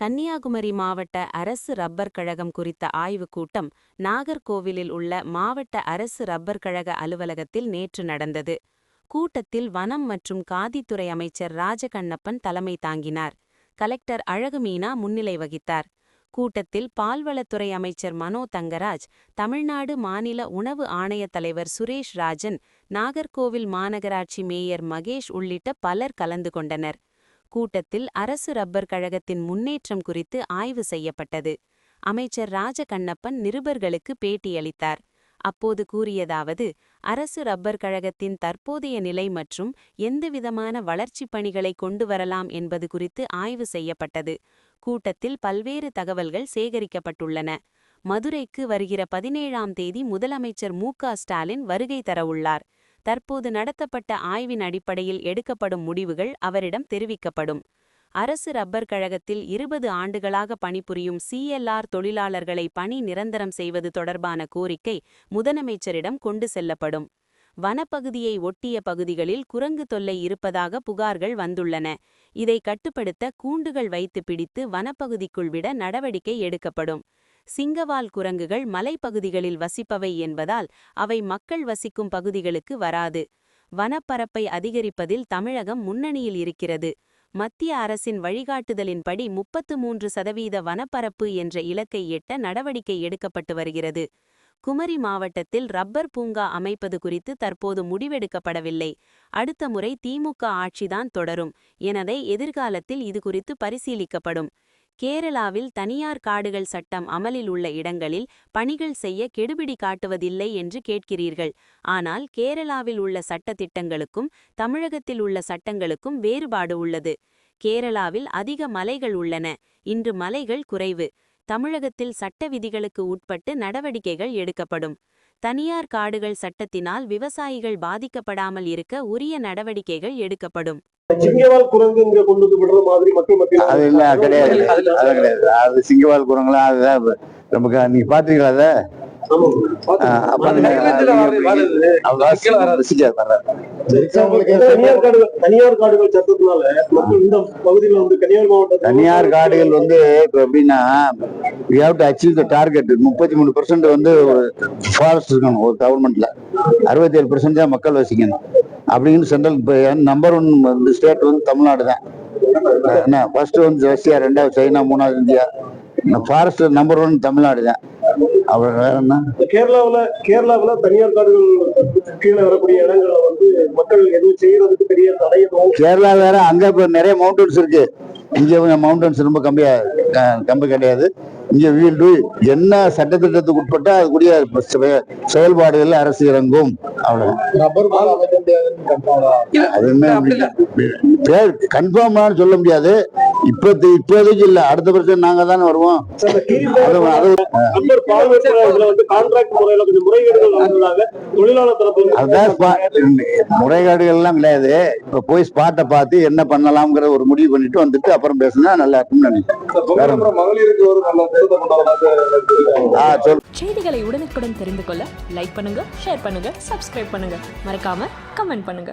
கன்னியாகுமரி மாவட்ட அரசு ரப்பர் கழகம் குறித்த ஆய்வுக் கூட்டம் நாகர்கோவிலில் உள்ள மாவட்ட அரசு ரப்பர் கழக அலுவலகத்தில் நேற்று நடந்தது. கூட்டத்தில் வனம் மற்றும் காதித்துறை அமைச்சர் ராஜகண்ணப்பன் தலைமை தாங்கினார். கலெக்டர் அழகுமீனா முன்னிலை வகித்தார். கூட்டத்தில் பால்வளத்துறை அமைச்சர் மனோ தங்கராஜ் தமிழ்நாடு மாநில உணவு ஆணையத் தலைவர் சுரேஷ் ராஜன் நாகர்கோவில் மாநகராட்சி மேயர் மகேஷ் உள்ளிட்ட பலர் கலந்து கொண்டனர். கூட்டத்தில் அரசு ரப்பர் கழகத்தின் முன்னேற்றம் குறித்து ஆய்வு செய்யப்பட்டது. அமைச்சர் ராஜகண்ணப்பன் நிருபர்களுக்கு பேட்டியளித்தார் அப்போது கூறியதாவது அரசு ரப்பர் கழகத்தின் தற்போதைய நிலை மற்றும் எந்தவிதமான வளர்ச்சிப் பணிகளை கொண்டு வரலாம் என்பது குறித்து ஆய்வு செய்யப்பட்டது. கூட்டத்தில் பல்வேறு தகவல்கள் சேகரிக்கப்பட்டுள்ளன. மதுரைக்கு வருகிற பதினேழாம் தேதி முதலமைச்சர் மு க ஸ்டாலின் வருகை தரவுள்ளார். தற்போது நடத்தப்பட்ட ஆய்வின் அடிப்படையில் எடுக்கப்படும் முடிவுகள் அவரிடம் தெரிவிக்கப்படும். அரசு ரப்பர் கழகத்தில் இருபது ஆண்டுகளாக பணிபுரியும் சிஎல்ஆர் தொழிலாளர்களை பணி நிரந்தரம் செய்வது தொடர்பான கோரிக்கை முதலமைச்சரிடம் கொண்டு செல்லப்படும். வனப்பகுதியை ஒட்டிய பகுதிகளில் குரங்கு தொல்லை இருப்பதாக புகார்கள் வந்துள்ளன. இதை கட்டுப்படுத்த கூண்டுகள் வைத்து பிடித்து வனப்பகுதிக்குள் விட நடவடிக்கை எடுக்கப்படும். சிங்கவால் குரங்குகள் மலைப்பகுதிகளில் வசிப்பவை என்பதால் அவை மக்கள் வசிக்கும் பகுதிகளுக்கு வராது. வனப்பரப்பை அதிகரிப்பதில் தமிழகம் முன்னணியில் இருக்கிறது. மத்திய அரசின் வழிகாட்டுதலின்படி முப்பத்து மூன்று சதவீத வனப்பரப்பு என்ற இலக்கை எட்ட நடவடிக்கை எடுக்கப்பட்டு வருகிறது. குமரி மாவட்டத்தில் ரப்பர் பூங்கா அமைப்பது குறித்து தற்போது முடிவெடுக்கப்படவில்லை. அடுத்த முறை திமுக ஆட்சிதான் தொடரும். எனவே எதிர்காலத்தில் இது குறித்து பரிசீலிக்கப்படும். கேரளாவில் தனியார் காடுகள் சட்டம் அமலில் உள்ள இடங்களில் பணிகள் செய்ய கெடுபிடி காட்டுவதில்லை என்று கேட்கிறீர்கள். ஆனால் கேரளாவில் உள்ள சட்டத்திட்டங்களுக்கும் தமிழகத்தில் உள்ள சட்டங்களுக்கும் வேறுபாடு உள்ளது. கேரளாவில் அதிக மலைகள் உள்ளன. இன்று மலைகள் குறைவு. தமிழகத்தில் சட்ட விதிகளுக்கு உட்பட்டு நடவடிக்கைகள் எடுக்கப்படும். தனியார் காடுகள் சட்டத்தினால் விவசாயிகள் பாதிக்கப்படாமல் இருக்க உரிய நடவடிக்கைகள் எடுக்கப்படும். சிங்கவால் குரங்கு இங்க கொண்டு வந்து விடுற மாதிரி மக்கள் மத்தியில் அது இல்ல கிடையாது. அது கிடையாது. அது சிங்கவால் குரங்கெல்லாம் அதுதான் நமக்கு நீங்க பாத்தீங்களா அத. தனியார் காடுகள் இந்த பகுதியில வந்து கன்னியாகுமரி தனியார் காடுகள் வந்து இப்ப எப்படின்னா we have to achieve the target முப்பத்தி மூணு பெர்சென்ட் வந்து ஃபாரஸ்ட் இருக்கணும் ஒரு கவர்மெண்ட்ல அறுபத்தி ஏழு பெர்சென்ட் மக்கள் வசிக்கணும். அப்படின்னு சென்ட்ரல் நம்பர் ஒன் வந்து ஸ்டேட் வந்து தமிழ்நாடு தான் என்ன ஃபர்ஸ்ட் வந்து ரஷ்யா ரெண்டாவது சைனா மூணாவது India. Forest number one Tamil Nadu தான் அப்புறம் வேற என்ன? கேரளாவுல கேரளாவுல தனியார் காடுகள் கீழே வரக்கூடிய இடங்கள்ல வந்து மக்கள் எதுவும் செய்யறதுக்கு பெரிய தடையதும் கேரளா வேற அங்க இப்ப நிறைய மவுண்டன்ஸ் இருக்கு. இங்க மவுண்டன்ஸ் ரொம்ப கம்மியா க- கம்மி கிடையாது. இங்க வீல் டூ என்ன சட்டத்திட்டத்துக்கு உட்பட்டா அதுக்குரிய செயல்பாடுகள் அரசு இறங்கும். அவ்வளவு அது என்ன? பேர் கன்ஃபார்ம் சொல்ல முடியாது. இப்ப இப்போதைக்கு இல்ல. அடுத்த வருஷம் நாங்க தானே வருவோம். அந்த கீழ் அது அது நம்பர் பார்வையாளர்களை வந்து கான்ட்ராக்ட் முறையில கொஞ்சம் முறைகேடுகள் எல்லாம் கிடையாது. இப்ப போய் ஸ்பாட்டை பார்த்து என்ன பண்ணலாம்ங்கிற ஒரு முடிவு பண்ணிட்டு வந்துட்டு அப்புறம் பேசினா நல்லா இருக்கும்னு நினைக்கிறேன். செய்திகளை உடனுக்குடன் தெரிந்து கொள்ள லைக் பண்ணுங்க ஷேர் பண்ணுங்க சப்ஸ்கிரைப் பண்ணுங்க. மறக்காம கமெண்ட் பண்ணுங்க.